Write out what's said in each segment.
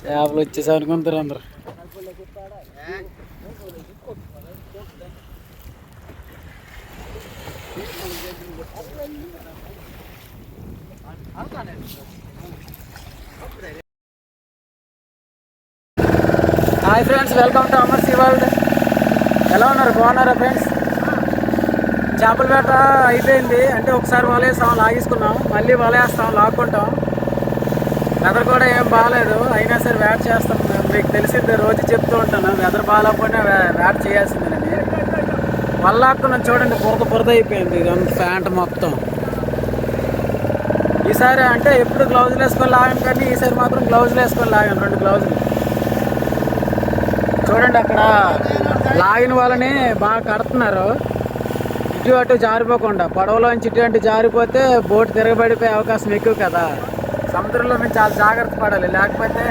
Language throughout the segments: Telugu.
చేపలు వచ్చేసి అనుకుంటారు అందరు. Hi friends welcome to Amar sea world ఎలా ఉన్నారు? బాగున్నారా ఫ్రెండ్స్? చేపల వేట అయిపోయింది. అంటే ఒకసారి వలేస్తాం లాగేసుకున్నాం. మళ్ళీ వలేస్తాం లాక్కుంటాం. వెదర్ కూడా ఏం బాగాలేదు అయినా సరే వేట చేస్తాం. మీకు తెలిసిందే రోజు చెప్తూ ఉంటాను. వెదర్ బాగాలేకపోయినా వేట చేయాల్సిందేనని వల్లాక్కున్నాం చూడండి బురద బురద అయిపోయింది. ఇదంతా ప్యాంట్ మొత్తం. ఈసారి అంటే ఎప్పుడు గ్లౌజులు వేసుకొని లాగాను కానీ ఈసారి మాత్రం గ్లౌజులు వేసుకొని లాగాను రెండు గ్లౌజులు. చూడండి అక్కడ లాగిన వాళ్ళని బాగా కడుతున్నారు. ఇటు అటు జారిపోకుండా పడవలోంచి ఇటు ఇటువంటి జారిపోతే బోట్ తిరగబడిపోయే అవకాశం ఎక్కువ కదా. సముద్రంలో మేము చాలా జాగ్రత్త పడాలి. లేకపోతే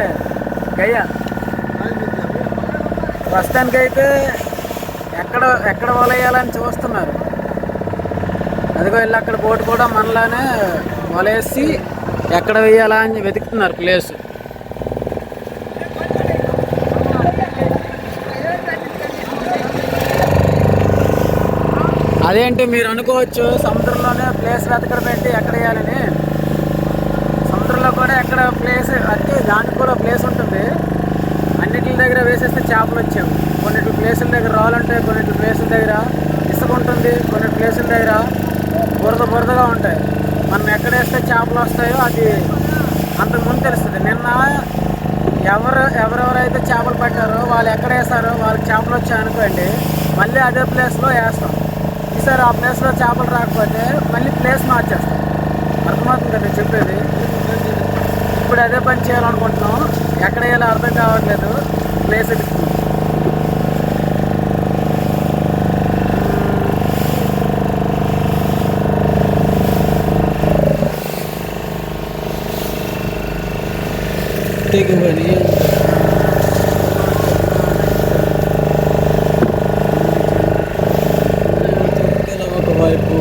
గయ్య. ప్రస్తుతానికైతే ఎక్కడ ఎక్కడ వలయాలని చూస్తున్నారు. అదిగో వెళ్ళి అక్కడ బోట్ కూడా మనలానే వలేసి ఎక్కడ వేయాలా అని వెతుకుతున్నారు ప్లేస్. అదేంటి మీరు అనుకోవచ్చు సముద్రంలోనే ప్లేస్ వెతకడం ఏంటి ఎక్కడ వేయాలని? సముద్రంలో కూడా ఎక్కడ ప్లేస్ అంటే దానికి కూడా ప్లేస్ ఉంటుంది. అన్నిటి దగ్గర వేసేస్తే చేపలు వచ్చాము కొన్నిటి ప్లేసుల దగ్గర రాళ్ళు ఉంటాయి కొన్నిటి ప్లేసుల దగ్గర ఇసుక ఉంటుంది కొన్ని ప్లేసుల దగ్గర బురద బురదగా ఉంటాయి. మనం ఎక్కడ వేస్తే చేపలు వస్తాయో అది అంతకుముందు తెలుస్తుంది. నిన్న ఎవరు ఎవరెవరైతే చేపలు పట్టారో వాళ్ళు ఎక్కడ వేస్తారో వాళ్ళకి చేపలు వచ్చాయనుకోండి మళ్ళీ అదే ప్లేస్లో వేస్తాం. ఒకసారి ఆ ప్లేస్లో చేపలు రాకపోతే మళ్ళీ ప్లేస్ మార్చేస్తాం. అర్థమవుతుంది నేను చెప్పేది? ఇప్పుడు అదే పని చేయాలనుకుంటున్నాం. ఎక్కడ వేయాలో అర్థం కావట్లేదు. ప్లేస్ ఎదుగుతున్నాం తెగువని ఒకవైపు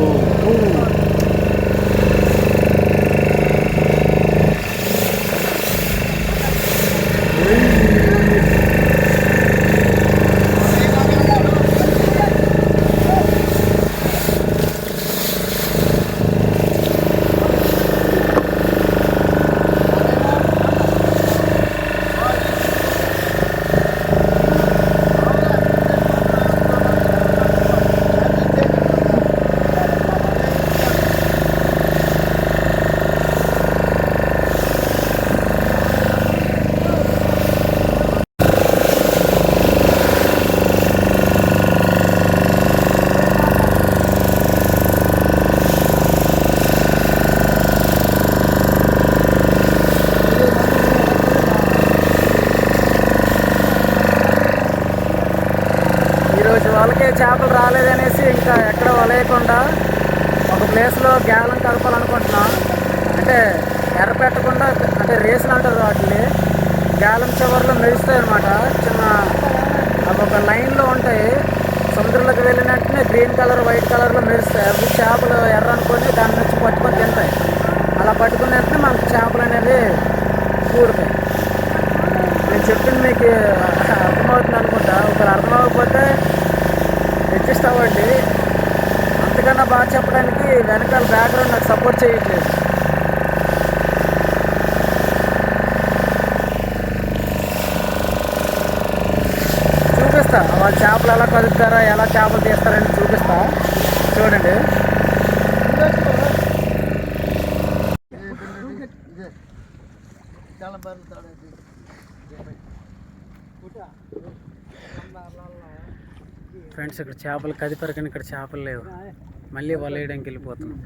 ఈరోజు వాళ్ళకే చేపలు రాలేదనేసి ఇంకా ఎక్కడ వలేయకుండా ఒక ప్లేస్లో గ్యాలం కలపాలనుకుంటున్నాం. అంటే ఎర్ర పెట్టకుండా అంటే రేసులు అంటారు వాటిని. గ్యాలం చివర్లో మెరుస్తాయి అనమాట చిన్న అవి ఒక లైన్లో ఉంటాయి. సముద్రంలోకి వెళ్ళిన వెంటనే గ్రీన్ కలర్ వైట్ కలర్లో మెరుస్తాయి. అవి చేపలు ఎర్ర అనుకొని దాని నుంచి పట్టుకొని తింటాయి. అలా పట్టుకున్న వెంటనే మనకు చేపలు అనేవి కూరుతాయి నేను చెప్పింది మీకు అర్థమవుతుంది అనుకుంటా ఒకరు అర్థం అవ్వకపోతే అడ్జస్ట్ అండి అంతకన్నా బాగా చెప్పడానికి వెనకాల బ్యాక్గ్రౌండ్ నాకు సపోర్ట్ చేయట్లేదు. చూపిస్తా వాళ్ళ చేపలు ఎలా కదుపుతారా ఎలా చేపలు తీస్తారని చూపిస్తా. చూడండి. ఫ్రెండ్స్ ఇక్కడ చేపలు కదిపారు కానీ ఇక్కడ చేపలు లేవు. మళ్ళీ వలయడానికి వెళ్ళిపోతున్నాం.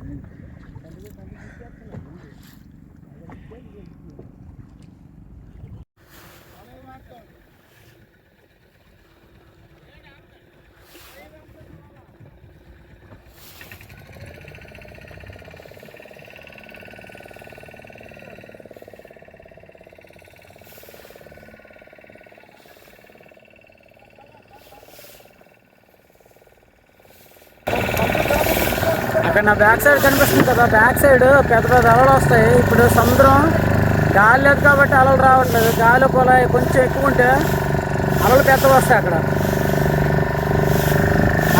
అక్కడ నా బ్యాక్ సైడ్ కనిపిస్తుంది కదా బ్యాక్ సైడ్ పెద్ద పెద్ద అలలు వస్తాయి. ఇప్పుడు సముద్రం గాలి లేదు కాబట్టి అలలు రావట్లేదు. గాలి పొల కొంచెం ఎక్కువ ఉంటే అలలు పెద్దవి వస్తాయి అక్కడ.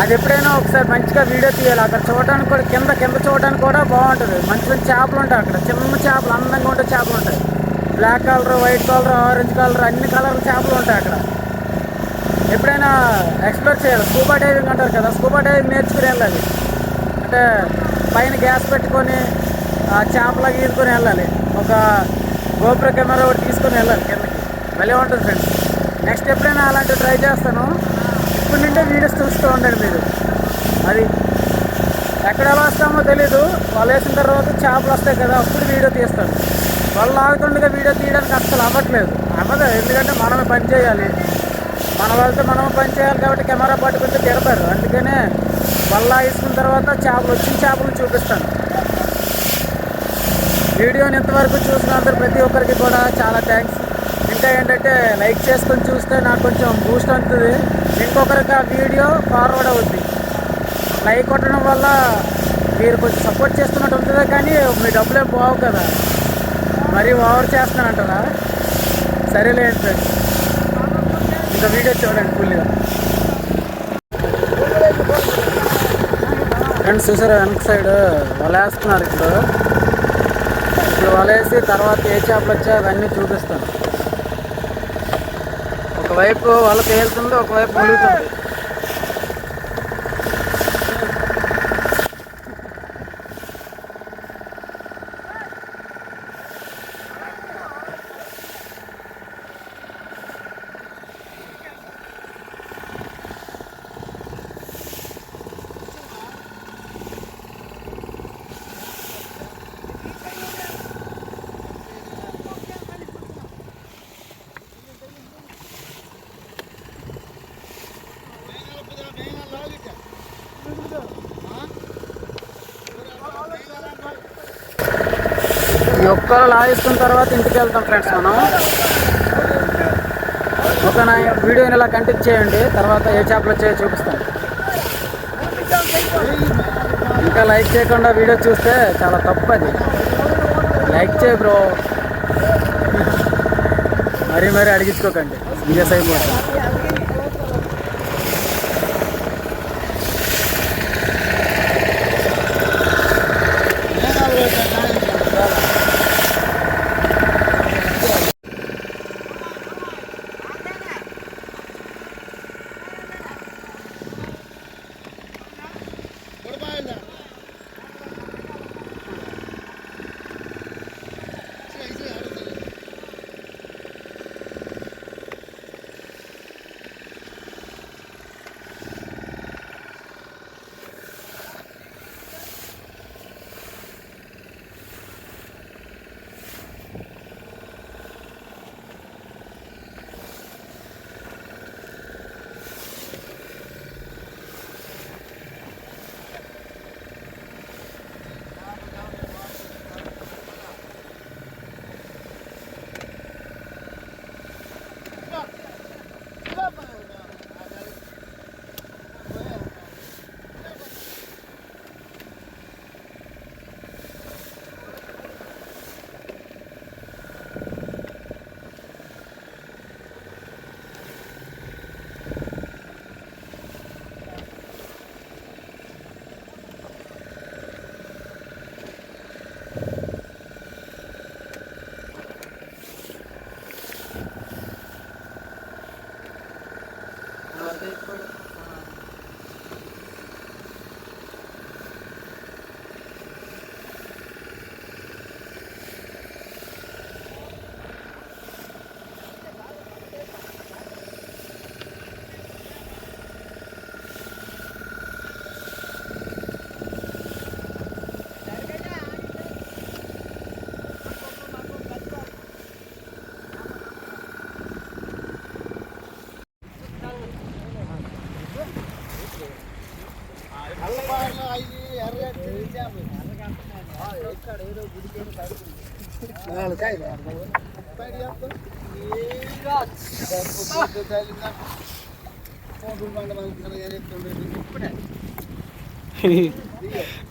అది ఎప్పుడైనా ఒకసారి మంచిగా వీడియో తీయాలి. అక్కడ చూడడానికి కూడా కింద కింద చూడడానికి కూడా బాగుంటుంది. మంచి మంచి చేపలు ఉంటాయి అక్కడ. చిన్న చేపలు అందంగా ఉండే చేపలు ఉంటాయి. Black colour white colour orange colour అన్ని కలర్ల చేపలు ఉంటాయి అక్కడ. ఎప్పుడైనా ఎక్స్ప్లోర్ చేయాలి. స్కూబా డైవింగ్ అంటారు కదా స్కూబా డైవింగ్ నేర్చుకుని వెళ్ళాలి అంటే పైన గ్యాస్ పెట్టుకొని ఆ చేపలా గీసుకొని వెళ్ళాలి. ఒక గోపుర కెమెరా ఒకటి తీసుకొని వెళ్ళాలి కిందకి. భలే ఉంటుంది ఫ్రెండ్స్ నెక్స్ట్ ఎప్పుడైనా అలాంటివి ట్రై చేస్తాను. ఇప్పుడు నుండే వీడియోస్ చూస్తూ ఉండండి మీరు. అది ఎక్కడ ఎలా వస్తామో తెలీదు. వాళ్ళు వేసిన తర్వాత చేపలు వస్తాయి కదా అప్పుడు వీడియో తీస్తాను. వాళ్ళు ఆగుతుండగా వీడియో తీయడానికి అస్సలు అవ్వట్లేదు. అవ్వదు ఎందుకంటే మనమే పని చేయాలి. మన వాళ్ళతో మనం పని చేయాలి కాబట్టి కెమెరా పట్టుకుంటే తిడతారు అందుకనే వల్ల వేసుకున్న తర్వాత చేపలు వచ్చిన చేపలు చూపిస్తాను. వీడియోని ఇంతవరకు చూసినంత ప్రతి ఒక్కరికి కూడా చాలా థ్యాంక్స్ ఇంకా ఏంటంటే లైక్ చేసుకొని చూస్తే నాకు కొంచెం బూస్ట్ అవుతుంది. ఇంకొకరికి ఆ వీడియో ఫార్వర్డ్ అవుద్ది. లైక్ కొట్టడం వల్ల మీరు కొంచెం సపోర్ట్ చేస్తున్నట్టు ఉంటుంది కానీ మీ డబ్బులే బాగు కదా. మరీ ఓవర్ చేస్తానంటారా సరేలేదు ఫ్రెండ్స్ ఇంకా వీడియో చూడండి ఫుల్గా ఫ్రెండ్స్ చూసారా వెనక సైడ్? వలేస్తున్నారు ఇప్పుడు. ఇప్పుడు వలేసి తర్వాత ఏ చేపలు వచ్చా అవన్నీ చూపిస్తాను. ఒకవైపు వల తేలుతుంది ఒకవైపు ములుగుతుంది. ఒక్కరు లాగేసుకున్న తర్వాత ఇంటికి వెళ్తాం ఫ్రెండ్స్ మనం. ఒక నా వీడియోని ఇలా కంటిన్యూ చేయండి తర్వాత ఏ చేపలు వచ్చాయో చూపిస్తాను ఇంకా లైక్ చేయకుండా వీడియో చూస్తే చాలా తప్పు అది. లైక్ చేయ బ్రో. మరీ మరీ అడిగించుకోకండి. సీరియస్ అయిపోతుంది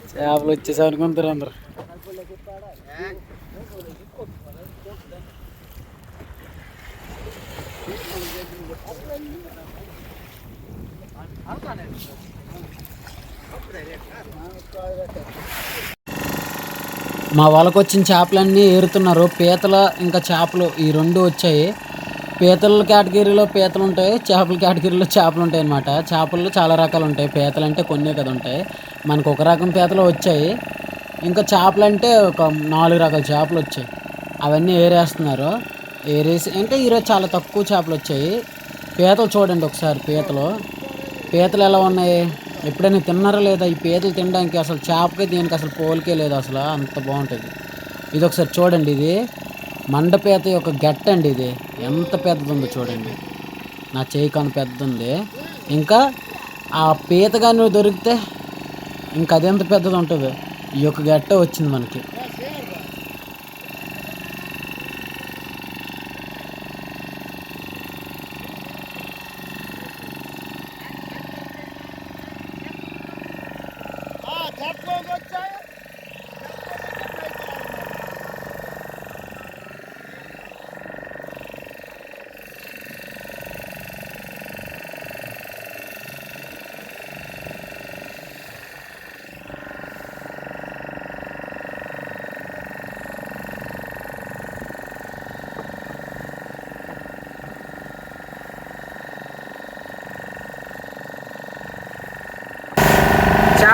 చేపలు వచ్చేసరికి ఉంటారు అందరు అర్థం మా వాళ్ళకు వచ్చిన చేపలన్నీ ఏరుతున్నారు. పీతలు ఇంకా చేపలు ఈ రెండు వచ్చాయి. పీతల కేటగిరీలో పీతలు ఉంటాయి చేపల కేటగిరీలో చేపలు ఉంటాయి అన్నమాట. చేపల్లో చాలా రకాలు ఉంటాయి. పీతలు అంటే కొన్ని కదా ఉంటాయి. మనకు ఒక రకం పీతలు వచ్చాయి. ఇంకా చేపలు అంటే ఒక నాలుగు రకాల చేపలు వచ్చాయి. అవన్నీ ఏరేస్తున్నారు. ఏరేసి అంటే ఈరోజు చాలా తక్కువ చేపలు వచ్చాయి. పీతలు చూడండి ఒకసారి పీతలు. పీతలు ఎలా ఉన్నాయి? ఎప్పుడైనా తిన్నారా లేదా? ఈ పీతలు తినడానికి అసలు చేపకే దీనికి అసలు పోలికే లేదు అసలు. అంత బాగుంటుంది. ఇది ఒకసారి చూడండి ఇది. మండపేత యొక్క గట్ట అండి ఇది. ఎంత పెద్దది ఉందో చూడండి. నా చేయి కను పెద్ద ఉంది ఇంకా ఆ పీత కానీ దొరికితే ఇంకా అదెంత పెద్దది ఉంటుంది ఈ యొక్క గట్ట వచ్చింది మనకి.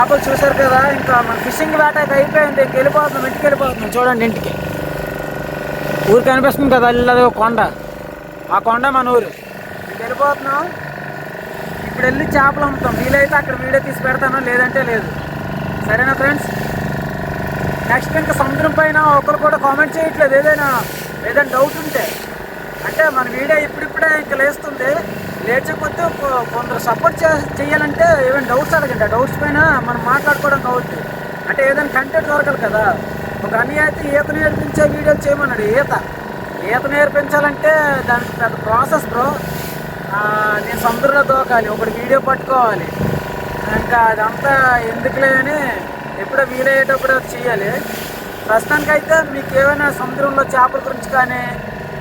చేపలు చూసారు కదా ఇంకా మన ఫిషింగ్ వేటకి అయిపోయింది ఇంక వెళ్ళిపోతున్నాం ఇంటికి వెళ్ళిపోతున్నాం. చూడండి ఇంటికి. ఊరు కనిపిస్తుంది కదా అల్లది ఒక కొండ. ఆ కొండ మన ఊరు. ఇంక వెళ్ళిపోతున్నాం. ఇప్పుడు వెళ్ళి చేపలు అమ్ముతాం. వీలైతే అక్కడ వీడియో తీసి పెడతాను లేదంటే లేదు. సరేనా ఫ్రెండ్స్? నెక్స్ట్ ఇంకా సముద్రం పైన ఒకరు కూడా కామెంట్ చేయట్లేదు. ఏదైనా ఏదైనా డౌట్ ఉంటే. అంటే మన వీడియో ఇప్పుడిప్పుడే ఇంకా లేస్తుంది. లేచకపోతే కొందరు సపోర్ట్ చే చేయాలంటే ఏమైనా డౌట్స్ అడగండి. ఆ డౌట్స్ పైన మనం మాట్లాడుకోవడం కావచ్చు అంటే ఏదైనా కంటెంట్ దొరకాలి కదా. ఒక అన్ని అయితే ఈత నేర్పించే వీడియోలు చేయమన్నాడు ఈత. ఈత నేర్పించాలంటే దానికి పెద్ద ప్రాసెస్ బ్రో నేను సముద్రంలో దూకాలి ఒకటి వీడియో పట్టుకోవాలి. ఇంకా అదంతా ఎందుకులే అని ఎప్పుడో వీలయ్యేటప్పుడు చేయాలి. ప్రస్తుతానికైతే మీకు ఏమైనా సముద్రంలో చేపల గురించి కానీ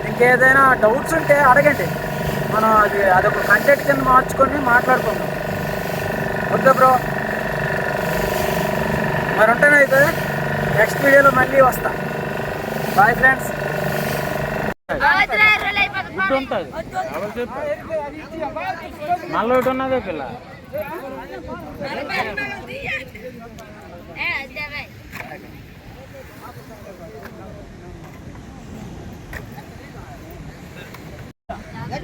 ఇంకేదైనా డౌట్స్ ఉంటే అడగండి. మనం అది అదొక కంటెంట్ కింద మార్చుకొని మాట్లాడుకుందాం. Okay bro. మరి ఉంటానైతే నెక్స్ట్ వీడియోలో మళ్ళీ వస్తా. బాయ్ ఫ్రెండ్స్ ఉంటుంది మళ్ళీ ఒకటి ఉన్నదే పిల్ల.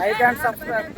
Like and subscribe